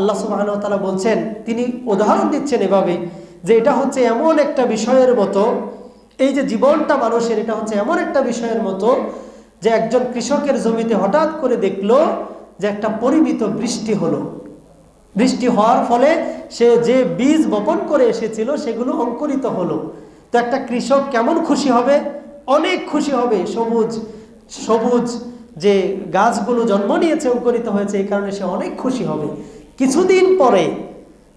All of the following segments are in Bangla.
আল্লাহ সুবাহতালা বলছেন, তিনি উদাহরণ দিচ্ছেন এভাবে যে এটা হচ্ছে এমন একটা বিষয়ের মতো, এই যে জীবনটা মানুষের, এটা হচ্ছে এমন একটা বিষয়ের মতো যে একজন কৃষকের জমিতে হঠাৎ করে দেখল যে একটা পরিমিত বৃষ্টি হলো। বৃষ্টি হওয়ার ফলে সে যে বীজ বপন করে এসেছিল সেগুলো অঙ্কুরিত হলো। তো একটা কৃষক কেমন খুশি হবে? অনেক খুশি হবে। সবুজ সবুজ যে গাছগুলো জন্ম নিয়েছে, অঙ্কুরিত হয়েছে, এই কারণে সে অনেক খুশি হবে। কিছুদিন পরে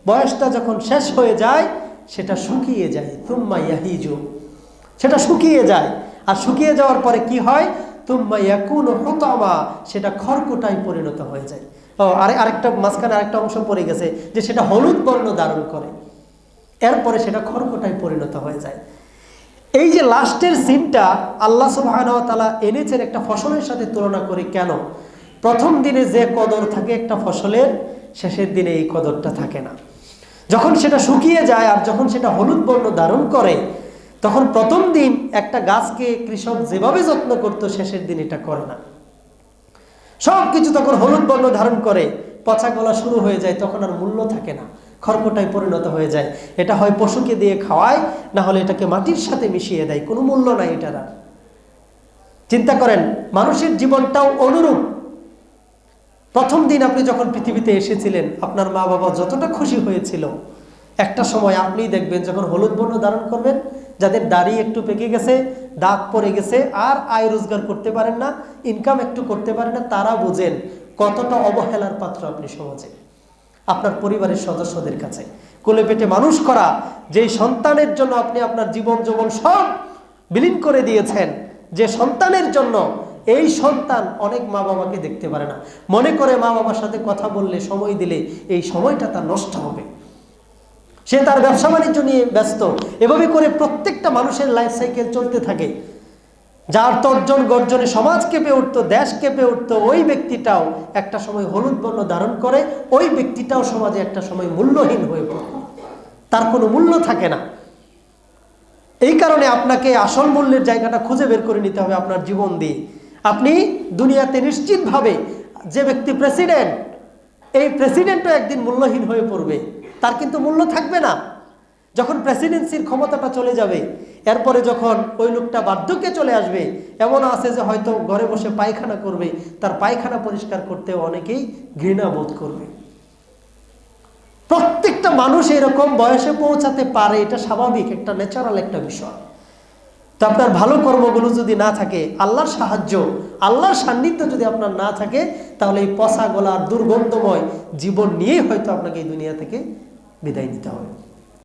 বয়সটা যখন শেষ হয়ে যায়, সেটা শুকিয়ে যায়। তুম্মা ইয়াহিজু। সেটা শুকিয়ে যায়। আর শুকিয়ে যাওয়ার পরে কি হয়? তুম্মা ইয়াকুন হুতামা। সেটা খড়কুটায় পরিণত হয়ে যায়। ও, আরে, আরেকটা মাঝখানে আরেকটা অংশ পড়ে গেছে যে সেটা হলুদ বর্ণ ধারণ করে। এরপরে সেটা খড়কুটায় পরিণত হয়ে যায়। এই যে লাস্টের সিনটা আল্লাহ সুবাহানতালা এনেছেন একটা ফসলের সাথে তুলনা করে কেন? প্রথম দিনে যে কদর থাকে একটা ফসলের শেষের দিনে এই কদরটা থাকে না। যখন সেটা শুকিয়ে যায় আর যখন সেটা হলুদ বর্ণ ধারণ করে, তখন প্রথম দিন একটা গাছকে কৃষক যেভাবে যত্ন করত, শেষের দিন এটা করে না। সব কিছু তখন হলুদ বর্ণ ধারণ করে, পচা গলা শুরু হয়ে যায়, তখন আর মূল্য থাকে না, খড়কটায় পরিণত হয়ে যায়। এটা হয় পশুকে দিয়ে খাওয়ায়, না হলে এটাকে মাটির সাথে মিশিয়ে দেয়, কোনো মূল্য নাই এটার আর। চিন্তা করেন, মানুষের জীবনটাও অনুরূপ। প্রথম দিন আপনি যখন পৃথিবীতে এসেছিলেন, আপনার মা বাবা যতটা খুশি হয়েছিল, একটা সময় আপনি দেখবেন যখন হলুদ বর্ণ ধারণ করবেন, যাদের দাড়ি একটু পেকে গেছে, দাগ পড়ে গেছে, আর আয় রোজগার করতে পারেন না ইনকাম একটু করতে পারেন না, তারা বোঝেন কতটা অবহেলার পাত্র আপনি সমাজে, আপনার পরিবারের সদস্যদের কাছে। কোলে পেটে মানুষ করা, যেই সন্তানের জন্য আপনি আপনার জীবন যৌবন সব বিলীন করে দিয়েছেন, যে সন্তানের জন্য এই সন্তান অনেক মা বাবাকে দেখতে পারে না। মনে করে মা বাবার সাথে কথা বললে, সময় দিলে এই সময়টা তার নষ্ট হবে। সে তার ব্যবসা বাণিজ্য নিয়ে ব্যস্ত। এভাবে করে প্রত্যেকটা মানুষের লাইফ সাইকেল চলতে থাকে। যার তর্জন গর্জনে সমাজ কেঁপে উঠতো, দেশ কেঁপে উঠতো, ওই ব্যক্তিটাও একটা সময় হলুদ বর্ণ ধারণ করে, ওই ব্যক্তিটাও সমাজে একটা সময় মূল্যহীন হয়ে পড়ে। তার কোনো মূল্য থাকে না। এই কারণে আপনাকে আসল মূল্যের জায়গাটা খুঁজে বের করে নিতে হবে আপনার জীবন দিয়ে। আপনি দুনিয়াতে নিশ্চিতভাবে যে ব্যক্তি প্রেসিডেন্ট এই প্রেসিডেন্টও একদিন মূল্যহীন হয়ে পড়বে। তার কিন্তু মূল্য থাকবে না। যখন প্রেসিডেন্সির ক্ষমতাটা চলে যাবে, এরপরে যখন ওই লোকটা বার্ধক্যে চলে আসবে, এমন আছে যে হয়তো ঘরে বসে পায়খানা করবে, তার পায়খানা পরিষ্কার করতে অনেকেই ঘৃণা বোধ করবে। প্রত্যেকটা মানুষ এরকম বয়সে পৌঁছাতে পারে, এটা স্বাভাবিক, একটা ন্যাচারাল একটা বিষয়। তো আপনার ভালো কর্মগুলো যদি না থাকে, আল্লাহর সাহায্য, আল্লাহর সান্নিধ্য যদি আপনার না থাকে, তাহলে এই পচা গলার দুর্গন্ধময় জীবন নিয়েই হয়তো আপনাকে এই দুনিয়া থেকে বিদায় নিতে হবে।